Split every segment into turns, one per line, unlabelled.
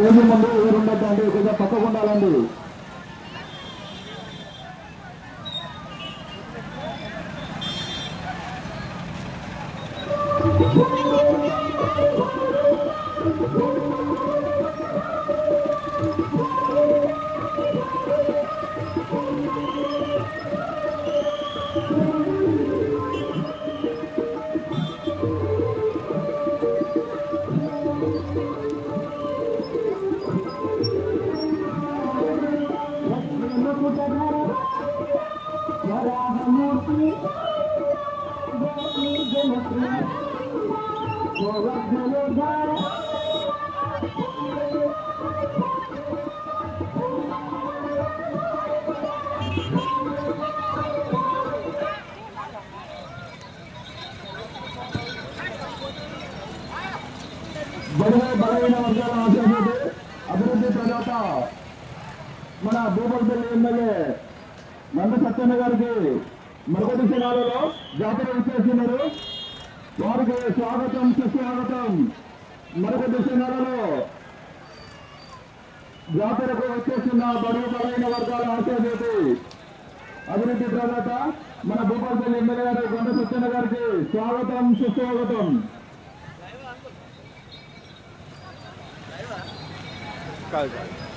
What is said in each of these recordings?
Stage ముందు ఎవరు ఉండొద్దండి కొద్దిగా పక్కకు ఉండాలండి. బడుగు బలమైన వర్గాల ఆశాజ్యోతి అభివృద్ధి ప్రదాత మన భూపల్పల్లి ఎమ్మెల్యే నంద సత్యన్న గారికి మరొకటి జిల్లాలలో జాతర విచ్చేస్తున్నారు వారికి స్వాగతం సుస్వాగతం. మరొకటి జిల్లాలలో జాతరకు వచ్చేస్తున్న బరువు బలైన వర్గాల ఆశాజ్యోతి అభివృద్ధి ప్రదాత మన భూపాలపల్లి ఎమ్మెల్యే గారు గొండ సత్యన్న గారికి స్వాగతం సుస్వాగతం.
కాదు.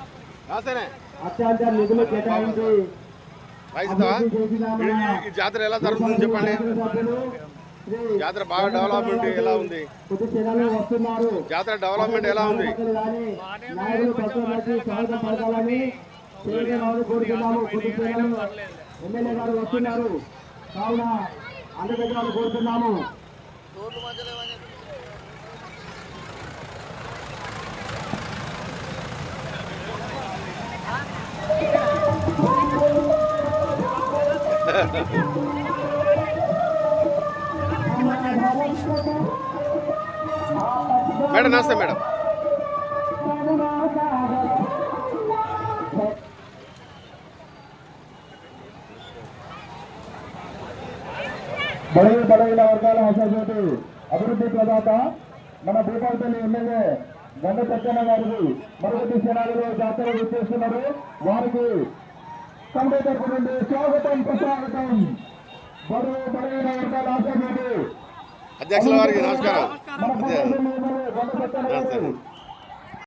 అత్యంత నిధులు కేటాయించి
రాయిస్తావా ఈ- ఈ జాతర ఎలా జరుగుతుందని చెప్పండి. జాతర బాగా డెవలప్మెంట్ ఎలా ఉంది? జాతర డెవలప్మెంట్ ఎలా ఉంది?
ఎమ్మెల్యే గారు వస్తున్నారు. కావున దగ్గర కోరుతున్నాము.
మేడం నమస్తే మేడం.
బడుగు బలహీన వర్గాల ఆశాజ్యోతి అభివృద్ధి ప్రదాత మన భూపాలపల్లి ఎమ్మెల్యే గండ సత్యన్న గారికి మరొకటి క్షణాలలో జాతర చేస్తున్నారు. వారికి కమిటీ తరపు నుండి స్వాగతం సుస్వాగతం బడుగు బలైన వర్గాల ఆశాజ్యోతి
అధ్యక్షుల వారికి నమస్కారం